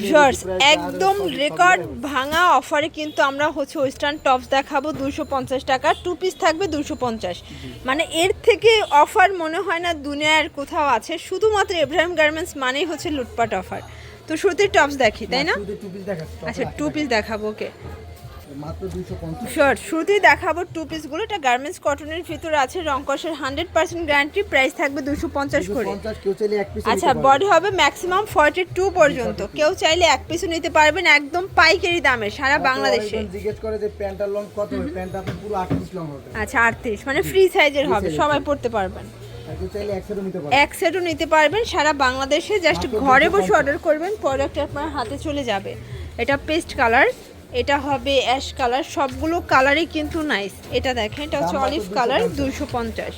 Viewers একদম record ভাঙা অফারে কিন্তু আমরা হচ্ছে ওয়েস্টার্ন টপস দেখাবো দুশো পঞ্চাশ টাকা টু পিস থাকবে দুশো পঞ্চাশ। মানে এর থেকে অফার মনে হয় না দুনিয়ার কোথাও আছে শুধুমাত্র এব্রাহিম গার্মেন্টস মানেই হচ্ছে লুটপাট অফার তো শুরুতে টপস দেখি তাই না আচ্ছা টু পিস দেখাবো ওকে মাত্র 250 শিওর শুরুতেই দেখাবো টু পিসগুলো এটা গার্মেন্টস কটনের ভিতরে আছে রংকসের হান্ড্রেড পার্সেন্ট গ্যারান্টি প্রাইস থাকবে দুশো পঞ্চাশ করে। 250 কেউ চাইলে এক পিস আচ্ছা বডি হবে ম্যাক্সিমাম ফর্টি টু পর্যন্ত কেউ চাইলে এক পিসও নিতে পারবেন একদম পাইকারি দামে সারা বাংলাদেশে। জিজ্ঞেস করে যে প্যান্টার লং কত হবে? প্যান্ট আপনার পুরো 8 পিস লং হবে। আচ্ছা আটত্রিশ মানে ফ্রি সাইজের হবে সবাই পড়তে পারবেন। এক সেটও নিতে পারবেন। সারা বাংলাদেশে। জাস্ট ঘরে বসে অর্ডার করবেন প্রোডাক্ট আপনার হাতে চলে যাবে। এটা পেস্ট কালার এটা হবে অ্যাশ কালার সবগুলো কালারই কিন্তু নাইস এটা দেখেন এটা হচ্ছে অলিভ কালার 250 দুইশো পঞ্চাশ।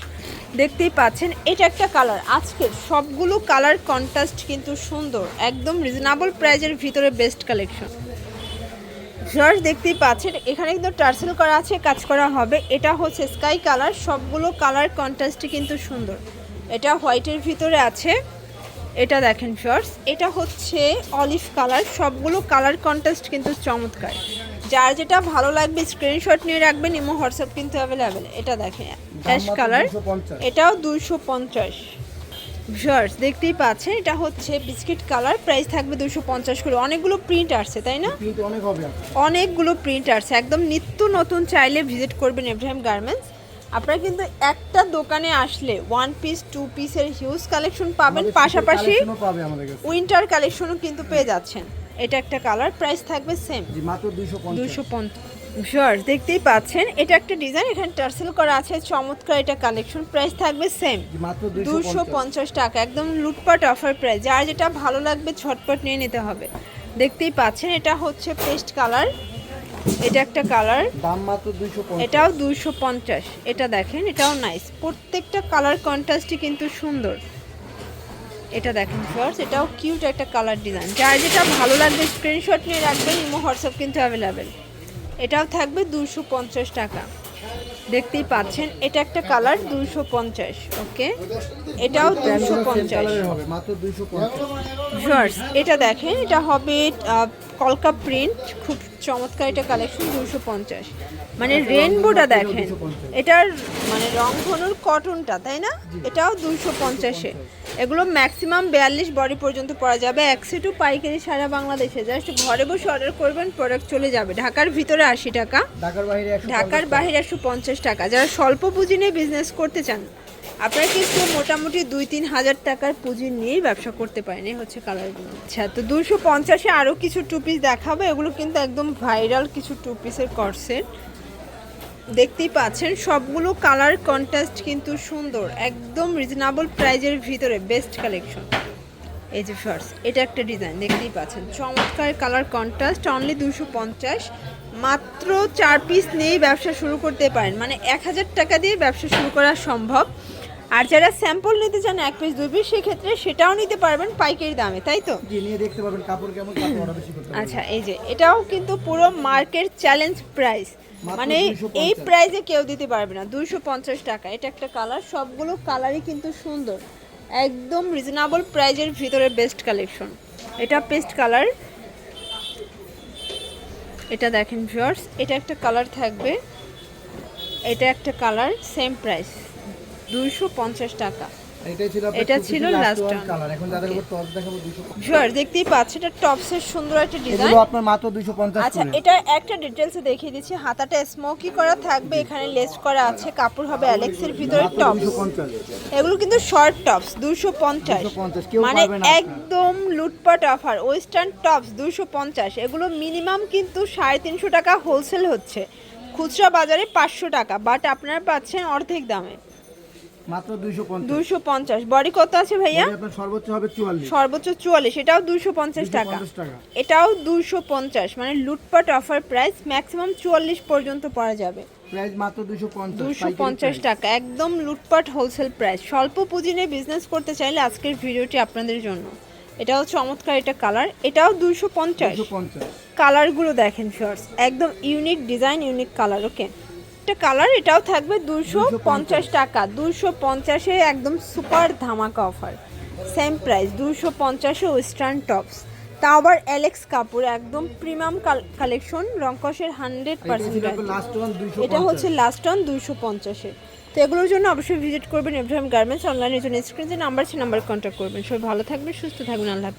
দেখতেই পাচ্ছেন এটা একটা কালার আজকে সবগুলো কালার কন্ট্রাস্ট কিন্তু সুন্দর একদম রিজনেবল প্রাইজের ভিতরে বেস্ট কালেকশন জর্জ দেখতেই পাচ্ছেন এখানে কিন্তু টার্সেল করা আছে কাজ করা হবে। এটা হচ্ছে স্কাই কালার সবগুলো কালার কন্ট্রাস্টই কিন্তু সুন্দর। এটা হোয়াইটের ভিতরে আছে। এটা দেখেন শর্টস এটা হচ্ছে অলিভ কালার সবগুলো কালার কন্ট্রাস্ট কিন্তু চমৎকার। যার যেটা ভালো লাগবে স্ক্রিনশট নিয়ে রাখবেন ইমো হোয়াটসঅ্যাপ কিন্তু অ্যাভেলেবেল এটা দেখেন অ্যাশ কালার এটাও দুশো পঞ্চাশ। ভিউয়ার্স দেখতেই পাচ্ছেন এটা হচ্ছে বিস্কিট কালার প্রাইস থাকবে দুশো পঞ্চাশ করে। অনেকগুলো প্রিন্ট আসছে তাই না? অনেকগুলো প্রিন্ট আসছে একদম নিত্য নতুন চাইলে ভিজিট করবেন এব্রাহিম গার্মেন্টস আপনারা কিন্তু একটা দোকানে আসলে ওয়ান পিস টু পিসের হিউজ কালেকশন পাবেন। পাশাপাশি উইন্টার কালেকশনও কিন্তু পেয়ে যাচ্ছেন। এটা একটা কালার প্রাইস থাকবে সেম জি মাত্র 250 দুশো ভিউয়ার্স দেখতেই পাচ্ছেন এটা একটা ডিজাইন এখানে টার্সেল করা আছে চমৎকার এটা কালেকশন প্রাইস থাকবে সেম দুশো পঞ্চাশ। টাকা একদম লুটপাট অফার প্রাইস যার যেটা ভালো লাগবে ঝটপট নিয়ে নিতে হবে। দেখতেই পাচ্ছেন এটা হচ্ছে পেস্ট কালার এটা একটা কালার। দাম মাত্র 250 এটাও দুশো পঞ্চাশ। এটা দেখেন এটাও নাইস প্রত্যেকটা কালার কন্ট্রাস্টই কিন্তু সুন্দর। এটা দেখেন ফার্স্ট এটাও কিউট একটা কালার ডিজাইন যার যেটা ভালো লাগবে স্ক্রিনশট নিয়ে রাখবেন ইমো হোয়াটসঅ্যাপ কিন্তু অ্যাভেলেবেল এটাও থাকবে দুশো পঞ্চাশ টাকা। দেখতেই পাচ্ছেন এটা একটা কালার দুশো পঞ্চাশ ওকে? এটাও দুশো পঞ্চাশ। colour-এর হবে মাত্র 250 ভিউয়ার্স এটা দেখেন এটা হবে কলকা প্রিন্ট খুব চমৎকার এটা কালেকশন দুশো পঞ্চাশ। মানে রেনবোটা দেখেন এটার মানে রং রংধনুর কটনটা তাই না? এটাও দুশো পঞ্চাশে। এগুলো ম্যাক্সিমাম বিয়াল্লিশ বডি পর্যন্ত পরা যাবে। একশো টু পাইকারি সারা বাংলাদেশে। জাস্ট ঘরে বসে অর্ডার করবেন প্রোডাক্ট চলে যাবে। ঢাকার ভিতরে আশি টাকা। ঢাকার বাইরে ঢাকার বাইরে একশো পঞ্চাশ টাকা, যারা স্বল্প পুঁজি নিয়ে বিজনেস করতে চান, আপনারা কিন্তু মোটামুটি দুই তিন হাজার টাকার পুঁজি নিয়েই ব্যবসা করতে পারেন? এই হচ্ছে কালারগুলো আচ্ছা তো দুশো পঞ্চাশে আরও কিছু টু পিস দেখাবো, এগুলো কিন্তু একদম ভাইরাল কিছু টু পিসের কর্সেট দেখতেই পাচ্ছেন, সবগুলো কালার কন্ট্রাস্ট কিন্তু সুন্দর, একদম রিজনেবল প্রাইজের ভিতরে বেস্ট কালেকশন এই যে ফার্স্ট এটা একটা ডিজাইন দেখতেই পাচ্ছেন। চমৎকার কালার কন্ট্রাস্ট অনলি দুশো পঞ্চাশ। মাত্র চার পিস নিয়েই ব্যবসা শুরু করতে পারেন। মানে এক হাজার টাকা দিয়ে ব্যবসা শুরু করা সম্ভব। আর যারা স্যাম্পল নিতে চান এক পিস দুই পিস সেক্ষেত্রে সেটাও নিতে পারবেন পাইকারি দামে তাই তো? নিয়ে দেখতে কাপড় কেমন আচ্ছা এই যে এটাও কিন্তু পুরো মার্কেট চ্যালেঞ্জ প্রাইস মানে 250 এই প্রাইসে কেউ দিতে পারবে না দুইশো পঞ্চাশ টাকা। এটা একটা কালার সবগুলো কালারই কিন্তু সুন্দর। একদম রিজনেবল প্রাইজের ভিতরে বেস্ট কালেকশন এটা পেস্ট কালার এটা দেখেন ভিওর্স এটা একটা কালার থাকবে। এটা একটা কালার সেম প্রাইস দুইশো পঞ্চাশ টাকা। এটা two piece ছিল last last one one. Colour এখন যাদের উপর টপ দেখাবো 250 ভিউয়ার্স দেখতেই পাচ্ছেন এটা টপসের সুন্দর একটা ডিজাইন এগুলো আপনার মাত্র 250 আচ্ছা এটা একটা দেখিয়ে দিচ্ছি। হাতাটা স্মোকি করা থাকবে এখানে লেস করা আছে কাপড় হবে অ্যালেক্সের ভিতরে 250 এগুলো কিন্তু শর্ট টপস দুশো পঞ্চাশ। 250 মানে একদম লুটপাট অফার ওয়েস্টার্ন টপস দুশো পঞ্চাশ। এগুলো মিনিমাম কিন্তু সাড়ে তিনশো টাকা হোলসেল হচ্ছে। খুচরা বাজারে পাঁচশো টাকা বাট আপনারা পাচ্ছেন অর্ধেক দামে। মাত্র 250 দুশো পঞ্চাশ। বডি কত আছে ভাইয়া? আপনার সর্বোচ্চ হবে 44 সর্বোচ্চ চুয়াল্লিশ এটাও দুশো পঞ্চাশ টাকা। 250 টাকা। এটাও দুশো পঞ্চাশ মানে লুটপাট অফার প্রাইস ম্যাক্সিমাম চুয়াল্লিশ পর্যন্ত পড়া যাবে। প্রাইস মাত্র 250 দুশো পাইকারি পঞ্চাশ price। টাকা একদম লুটপাট হোলসেল প্রাইস। স্বল্প পুঁজি নিয়ে বিজনেস করতে চাইলে আজকের ভিডিওটি আপনাদের জন্য। এটা হচ্ছে চমৎকার এটা কালার এটাও দুশো পঞ্চাশ। 250 কালারগুলো দেখেন শর্টস একদম unique design unique colour okay এটা কালার এটাও থাকবে দুশো পঞ্চাশ টাকা। দুশো পঞ্চাশে একদম সুপার ধামাকা অফার। সেম প্রাইস দুশো পঞ্চাশে ওয়েস্টার্ন টপস তা আবার অ্যালেক্স কাপড় একদম প্রিমিয়াম কালেকশন রংকসের হান্ড্রেড পার্সেন্ট ওয়ান এটা হচ্ছে লাস্ট অন দুশো পঞ্চাশের তো এগুলোর জন্য অবশ্যই ভিজিট করবেন এব্রাহিম গার্মেন্টস অনলাইনের জন্য। স্ক্রিনে যে নাম্বার আছে নাম্বার কন্ট্যাক্ট করবেন। সবাই ভালো থাকবেন সুস্থ থাকবেন আল্লাহ।